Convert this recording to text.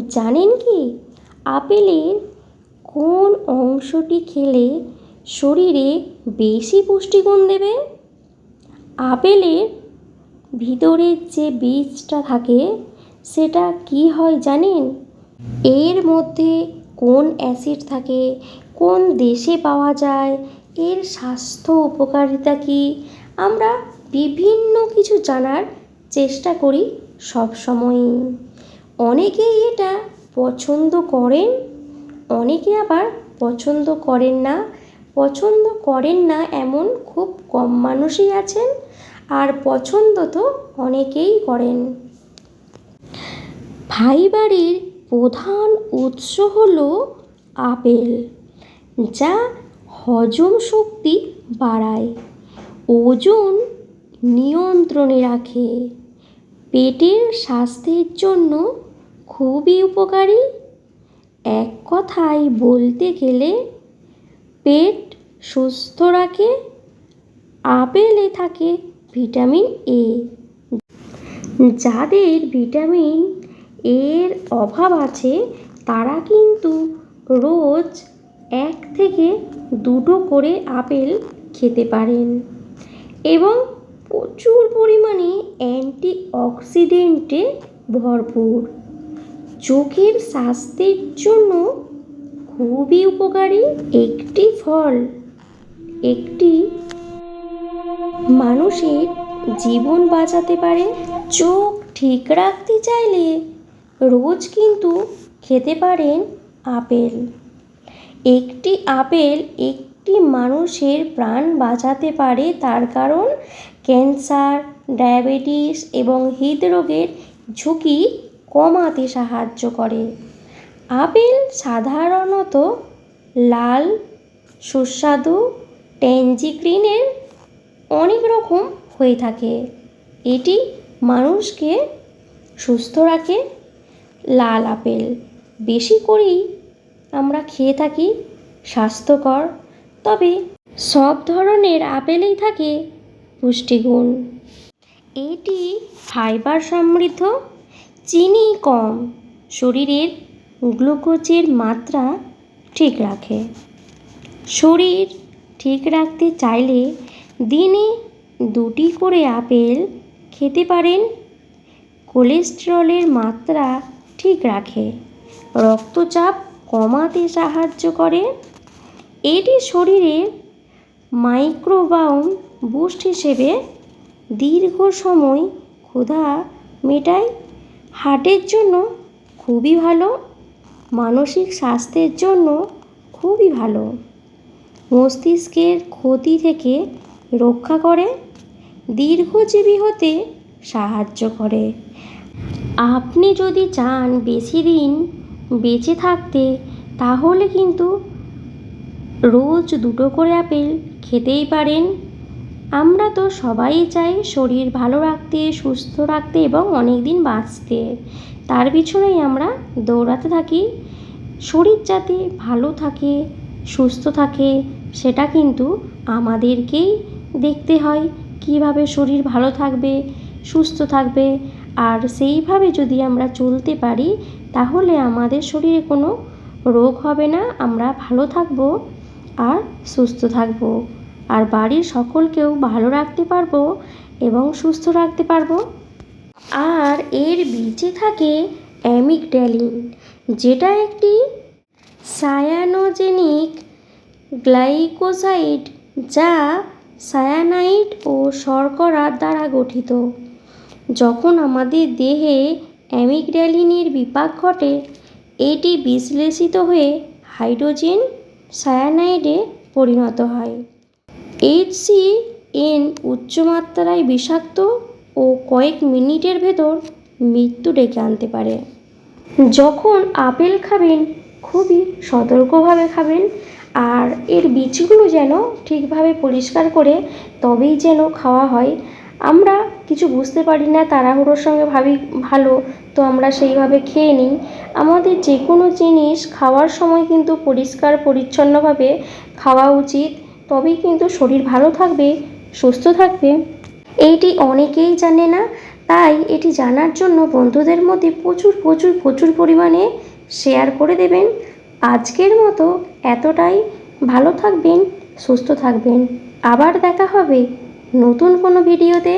জানেন কি? আপেলের কোন অংশটি খেলে শরীরে বেশি পুষ্টিগুণ দেবে? আপেলের ভিতরের যে বীজটা থাকে, সেটা কি হয় জানেন? এর মধ্যে কোন অ্যাসিড থাকে, কোন দেশে পাওয়া যায়, এর স্বাস্থ্য উপকারিতা কী? আমরা বিভিন্ন কিছু জানার চেষ্টা করি সব সময়ই অনেকেই এটা পছন্দ করেন, অনেকে আবার পছন্দ করেন না। পছন্দ করেন না এমন খুব কম মানুষই আছেন, আর পছন্দ তো অনেকেই করেন। ফাইবারের প্রধান উৎস হল আপেল, যা হজম শক্তি বাড়ায়, ওজন নিয়ন্ত্রণে রাখে, পেটের স্বাস্থ্যের জন্য খুবই উপকারী। এক কথায় বলতে গেলে, পেট সুস্থ রাখে, আপেলে থাকে ভিটামিন এ যাদের ভিটামিন এর অভাব আছে, তারা কিন্তু রোজ এক থেকে দুটো করে আপেল খেতে পারেন এবং প্রচুর পরিমাণে অ্যান্টি অক্সিডেন্টে ভরপুর। চোখের স্বাস্থ্যের জন্য খুবই উপকারী একটি ফল। একটি মানুষের জীবন বাঁচাতে পারে, চোখ ঠিক রাখতে চাইলে রোজ কিন্তু খেতে পারেন আপেল। একটি আপেল একটি মানুষের প্রাণ বাঁচাতে পারে তার কারণ ক্যান্সার, ডায়াবেটিস এবং হৃদরোগের ঝুঁকি কমাতে সাহায্য করে। আপেল সাধারণত লাল, সুস্বাদু ট্যাঞ্জিগ্রিনের অনেক রকম হয়ে থাকে। এটি মানুষকে সুস্থ রাখে। লাল আপেল বেশি করেই আমরা খেয়ে থাকি, স্বাস্থ্যকর, তবে সব ধরনের আপেলেই থাকে পুষ্টিগুণ। এটি ফাইবার সমৃদ্ধ চিনি কম। শরীরের গ্লুকোজের মাত্রা ঠিক রাখে। শরীর ঠিক রাখতে চাইলে দিনে দুটি করে আপেল খেতে পারেন। কোলেস্টেরলের মাত্রা ঠিক রাখে। রক্তচাপ কমাতে সাহায্য করে। এটি শরীরের মাইক্রোবাউম বুস্ট হিসেবে দীর্ঘ সময় ক্ষুধা মেটায় হার্টের জন্য খুবই ভালো, মানসিক স্বাস্থ্যের জন্য খুবই ভালো। মস্তিষ্কের ক্ষতি থেকে রক্ষা করে, দীর্ঘজীবী হতে সাহায্য করে। আপনি যদি চান বেশি দিন বেঁচে থাকতে, তাহলে কিন্তু রোজ দুটো করে আপেল খেতেই পারেন। আমরা তো সবাই চাই শরীর ভালো রাখতে, সুস্থ রাখতে এবং অনেক দিন বাঁচতে। তার পিছনেই আমরা দৌড়াতে থাকি। শরীর যাতে ভালো থাকে, সুস্থ থাকে, সেটা কিন্তু আমাদেরকেই দেখতে হয় কীভাবে শরীর ভালো থাকবে, সুস্থ থাকবে। আর সেইভাবে যদি আমরা চলতে পারি, তাহলে আমাদের শরীরে কোনো রোগ হবে না। আমরা ভালো থাকব আর সুস্থ থাকব। আর বাড়ির সকলকেও ভালো রাখতে পারব এবং সুস্থ রাখতে পারব। আর এর বীজে থাকে অ্যামিগড্যালিন যেটা একটি সায়ানোজেনিক গ্লাইকোসাইড যা সায়ানাইড ও শর্করার দ্বারা গঠিত। যখন আমাদের দেহে অ্যামিগড্যালিনের বিপাক ঘটে, এটি বিশ্লেষিত হয়ে হাইড্রোজেন সায়ানাইডে পরিণত হয়। এইচসি এন উচ্চমাত্রায় বিষাক্ত ও কয়েক মিনিটের ভেতর মৃত্যু ডেকে আনতে পারে। যখন আপেল খাবেন, খুবই সতর্কভাবে খাবেন আর এর বীজগুলো যেন ঠিকভাবে পরিষ্কার করে তবেই যেন খাওয়া হয়। আমরা কিছু বুঝতে পারি না, তাড়াহুড়োর সঙ্গে ভাবি, ভালো, তো আমরা সেইভাবে খেয়ে নিই। আমাদের যে কোনো জিনিস খাওয়ার সময় কিন্তু পরিষ্কার, পরিচ্ছন্নভাবে খাওয়া উচিত। তবেই কিন্তু শরীর ভালো থাকবে, সুস্থ থাকবে। এইটি অনেকেই জানে না, তাই এটি জানার জন্য বন্ধুদের মধ্যে প্রচুর প্রচুর প্রচুর পরিমাণে শেয়ার করে দেবেন। আজকের মতো এতটাই। ভালো থাকবেন, সুস্থ থাকবেন। আবার দেখা হবে নতুন কোনো ভিডিওতে।